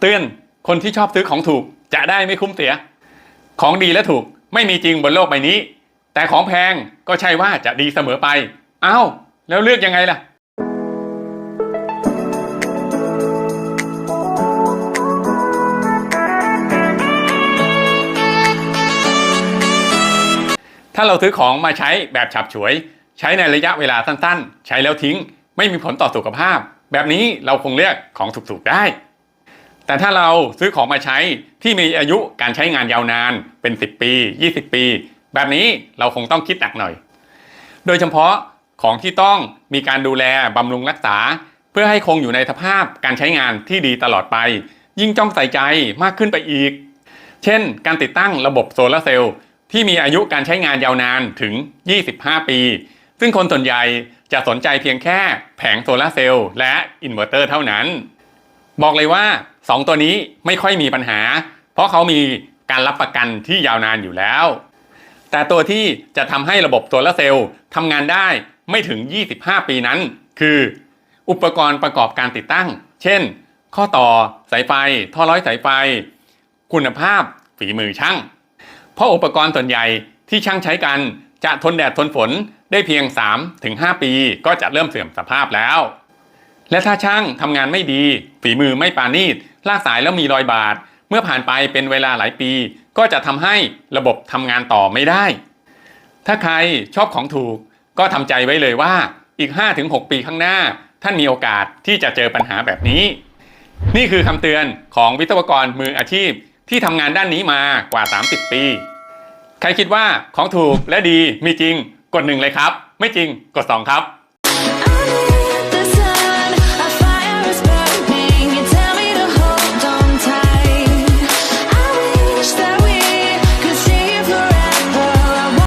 เตือนคนที่ชอบซื้อของถูกจะได้ไม่คุ้มเสีย ของดีและถูกไม่มีจริงบนโลกใบนี้ แต่ของแพงก็ใช่ว่าจะดีเสมอไปเอ้าแล้วเลือกยังไงล่ะถ้าเราซื้อของมาใช้แบบฉับฉวย ใช้ในระยะเวลาสั้นๆ ใช้แล้วทิ้ง ไม่มีผลต่อสุขภาพ แบบนี้เราคงเลือกของถูกๆได้ แต่ถ้าเราซื้อของมาใช้ที่มีอายุการใช้งานยาวนานเป็น 10 ปี 20 ปี แบบนี้เราคงต้องคิดหนักหน่อย โดยเฉพาะของที่ต้องมีการดูแลบำรุงรักษา เพื่อให้คงอยู่ในสภาพการใช้งานที่ดีตลอดไป ยิ่งจ้องใส่ใจมากขึ้นไปอีก เช่น การติดตั้งระบบโซลาร์เซลล์ที่มีอายุการใช้งานยาวนานถึง 25 ปี ซึ่งคนส่วนใหญ่จะสนใจเพียงแค่แผงโซลาร์เซลล์และอินเวอร์เตอร์เท่านั้น บอกเลยว่า 2 ตัวนี้ไม่ค่อยมีปัญหา เพราะเขามีการรับประกันที่ยาวนานอยู่แล้ว แต่ตัวที่จะทำให้ระบบโซลาร์เซลล์ทำงานได้ไม่ถึง 25 ปีนั้น คือ อุปกรณ์ประกอบการติดตั้ง เช่น ข้อต่อสายไฟ ท่อร้อยสายไฟ คุณภาพฝีมือช่าง เพราะอุปกรณ์ส่วนใหญ่ที่ช่างใช้กันจะทนแดดทนฝนได้เพียง 3-5 ปี ก็จะเริ่มเสื่อมสภาพแล้ว และถ้าช่างทำงานไม่ดี ฝีมือไม่ปาณีตลากสายแล้วมีรอยบาด เมื่อผ่านไปเป็นเวลาหลายปี ก็จะทำให้ระบบทำงานต่อไม่ได้ ถ้าใครชอบของถูกก็ทำใจไว้เลยว่าอีก 5-6 ปีข้างหน้า ท่านมีโอกาสที่จะเจอปัญหาแบบนี้ นี่คือคำเตือนของวิศวกรมืออาชีพที่ทำงานด้านนี้มากว่า 30 ปี ใครคิดว่าของถูกและดีมีจริงกดหนึ่งเลยครับ ไม่จริงกดสองครับ